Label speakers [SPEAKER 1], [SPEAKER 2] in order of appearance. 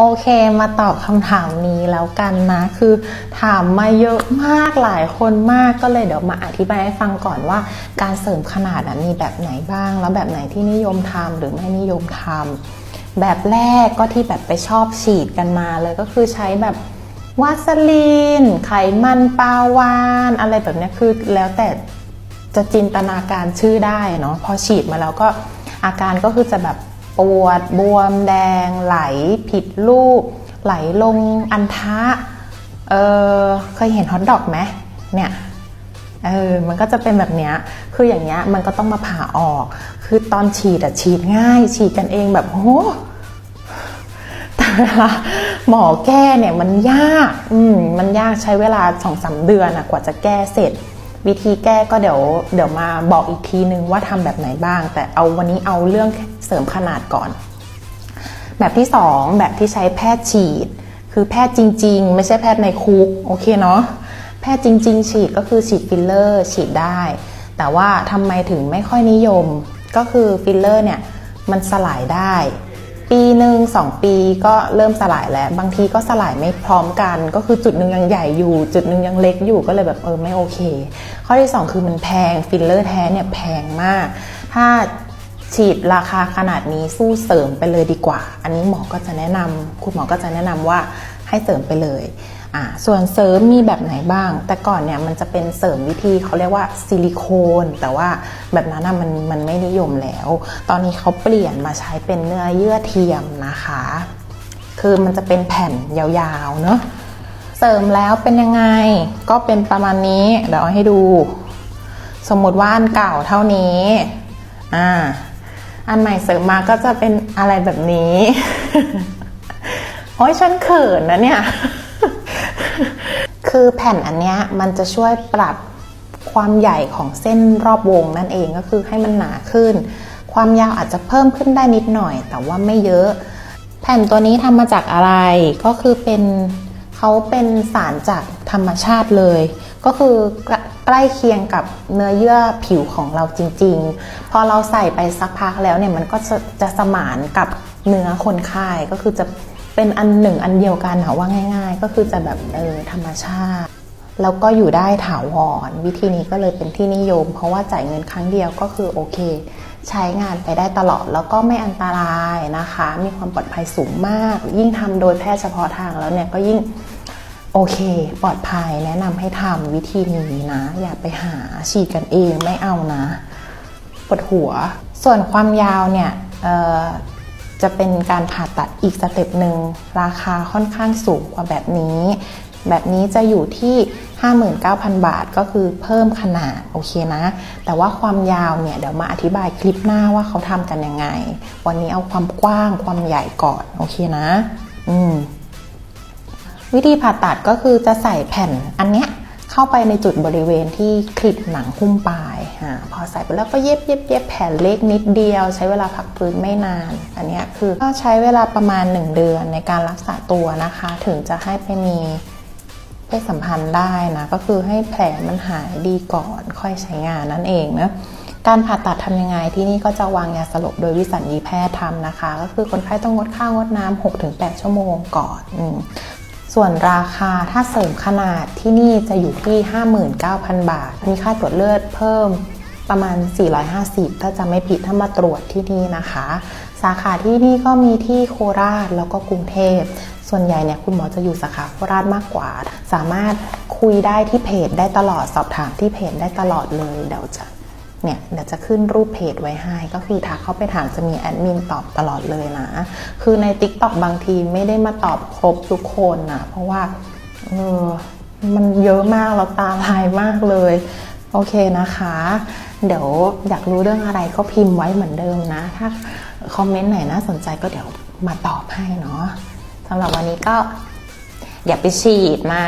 [SPEAKER 1] โอเคมาตอบคำถามนี้แล้วกันนะ คือถามมาเยอะมากหลายคนมากก็เลยเดี๋ยวมาอธิบายให้ฟังก่อนว่า การเสริมขนาดมีแบบไหนบ้าง แล้วแบบไหนที่นิยมทำหรือไม่นิยมทำแบบแรกก็ที่แบบไปชอบฉีดกันมาเลยก็คือใช้แบบวาสลีน ไขมันปลาวาน อะไรแบบนี้คือแล้วแต่จะจินตนาการชื่อได้เนาะพอฉีดมาแล้วก็อาการก็คือจะแบบ ปวด บวมแดง ไหลผิดรูป ไหลลงอันทะเออเคยเห็นฮอทดอกไหมเนี่ยเออมันก็จะเป็นแบบเนี้ยคืออย่างเงี้ยมันก็ต้องมาผ่าออก คือตอนฉีดอะฉีดง่าย ฉีดกันเองแบบโอ้โหแต่เวลาหมอแก้เนี่ยมันยาก อืมมันยากใช้เวลาสองสาเดือนอะกว่าจะแก้เสร็จ วิธีแก้ก็เดี๋ยวเดี๋ยวมาบอกอีกทีนึงว่าทำแบบไหนบ้าง แต่เอาวันนี้เอาเรื่องเสริมขนาดก่อน แบบที่ 2 แบบที่ใช้แพทย์ฉีด คือแพทย์จริง ๆ ไม่ใช่แพทย์ในคุกโอเคเนาะแพทย์จริง ๆ ฉีดก็คือฉีดฟิลเลอร์ ฉีดได้ แต่ว่าทำไมถึงไม่ค่อยนิยมก็คือฟิลเลอร์เนี่ยมันสลายได้ ปีหนึ่งสองปีก็เริ่มสลายแล้ว บางทีก็สลายไม่พร้อมกัน ก็คือจุดหนึ่งยังใหญ่อยู่ จุดหนึ่งยังเล็กอยู่ก็เลยแบบเออไม่โอเค ข้อที่ 2 คือมันแพงฟิลเลอร์แท้เนี่ยแพงมาก ถ้าฉีดราคาขนาดนี้สู้เสริมไปเลยดีกว่า อันนี้หมอก็จะแนะนำคุณหมอก็จะแนะนำว่าให้เสริมไปเลยอ่าส่วนเสริมมีแบบไหนบ้าง แต่ก่อนเนี่ยมันจะเป็นเสริมวิธีเขาเรียกว่าซิลิโคน แต่ว่าแบบนั้นนะมันมันไม่นิยมแล้ว ตอนนี้เขาเปลี่ยนมาใช้เป็นเนื้อเยื่อเทียมนะคะ คือมันจะเป็นแผ่นยาวๆเนอะเสริมแล้วเป็นยังไงก็เป็นประมาณนี้เดี๋ยวเอาให้ดู สมมติว่าอันเก่าเท่านี้อ่าอันใหม่เสริมมาก็จะเป็นอะไรแบบนี้ โอ้ยฉันเขินนะเนี่ย คือแผ่นอันเนี้ยมันจะช่วยปรับความใหญ่ของเส้นรอบวงนั่นเองก็คือให้มันหนาขึ้น ความยาวอาจจะเพิ่มขึ้นได้นิดหน่อย แต่ว่าไม่เยอะ แผ่นตัวนี้ทำมาจากอะไรก็คือเป็นเขาเป็นสารจากธรรมชาติเลย ก็คือใกล้เคียงกับเนื้อเยื่อผิวของเราจริง ๆ พอเราใส่ไปสักพักแล้วเนี่ยมันก็จะจะสมานกับเนื้อคนไข้ก็คือจะ เป็นอันหนึ่งอันเดียวกันนะว่าง่าย ๆ ก็คือจะแบบเออธรรมชาติ แล้วก็อยู่ได้ถาวรวิธีนี้ก็เลยเป็นที่นิยม เพราะว่าจ่ายเงินครั้งเดียวก็คือโอเค ใช้งานไปได้ตลอดแล้วก็ไม่อันตรายนะคะ มีความปลอดภัยสูงมาก ยิ่งทำโดยแพทย์เฉพาะทางแล้วเนี่ยก็ยิ่งโอเค ปลอดภัยแนะนำให้ทำวิธีนี้นะ อย่าไปหาฉีดกันเองไม่เอานะปวดหัว ส่วนความยาวเนี่ยเออ จะเป็นการผ่าตัดอีกสเต็ปหนึ่งราคาค่อนข้างสูงกว่าแบบนี้ แบบนี้จะอยู่ที่ 59,000 บาทก็คือเพิ่มขนาดโอเคนะ แต่ว่าความยาวเนี่ยเดี๋ยวมาอธิบายคลิปหน้าว่าเขาทำกันยังไง วันนี้เอาความกว้างความใหญ่ก่อนโอเคนะ อืมวิธีผ่าตัดก็คือจะใส่แผ่นอันเนี้ย เข้าไปในจุดบริเวณที่คลิปหนังหุ้มปลายอาพอใส่ไปแล้วก็เย็บเย็บเย็บแผ่นเล็กนิดเดียว ใช้เวลาพักฟื้นไม่นาน อันนี้คือก็ใช้เวลาประมาณ 1 เดือนในการรักษาตัวนะคะ ถึงจะให้ไปมีเพศสัมพันธ์ได้นะก็คือให้แผลมันหายดีก่อนค่อยใช้งานนั่นเองนะการผ่าตัดทำยังไงที่นี่ก็จะวางยาสลบโดยวิสัญญีแพทย์ทำนะคะ ก็คือคนไข้ต้องงดข้าวงดน้ำ6-8 ชั่วโมงก่อน ส่วนราคาถ้าเสริมขนาดที่นี่จะอยู่ที่ 59,000 บาท มีค่าตรวจเลือดเพิ่มประมาณ 450 ถ้าจะไม่ผิดถ้ามาตรวจที่นี่นะคะ สาขาที่นี่ก็มีที่โคราชแล้วก็กรุงเทพ ส่วนใหญ่เนี่ยคุณหมอจะอยู่สาขาโคราชมากกว่า สามารถคุยได้ที่เพจได้ตลอดสอบถามที่เพจได้ตลอดเลยเดี๋ยวจะ เนี่ยเดี๋ยวจะขึ้นรูปเพจไว้ให้ ก็คือถ้าเข้าไปถามจะมีแอดมินตอบตลอดเลยนะ คือใน t ิ k t o k บางทีไม่ได้มาตอบครบทุกคนนะเพราะว่าเออมันเยอะมากเราตาลายมากเลย โอเคนะคะ เดี๋ยวอยากรู้เรื่องอะไรก็พิมพ์ไว้เหมือนเดิมนะ ถ้าคอมเมนต์ไหนน่าสนใจก็เดี๋ยวมาตอบให้เนาะสำหรับวันนี้ก็อย่าไปฉีดนะ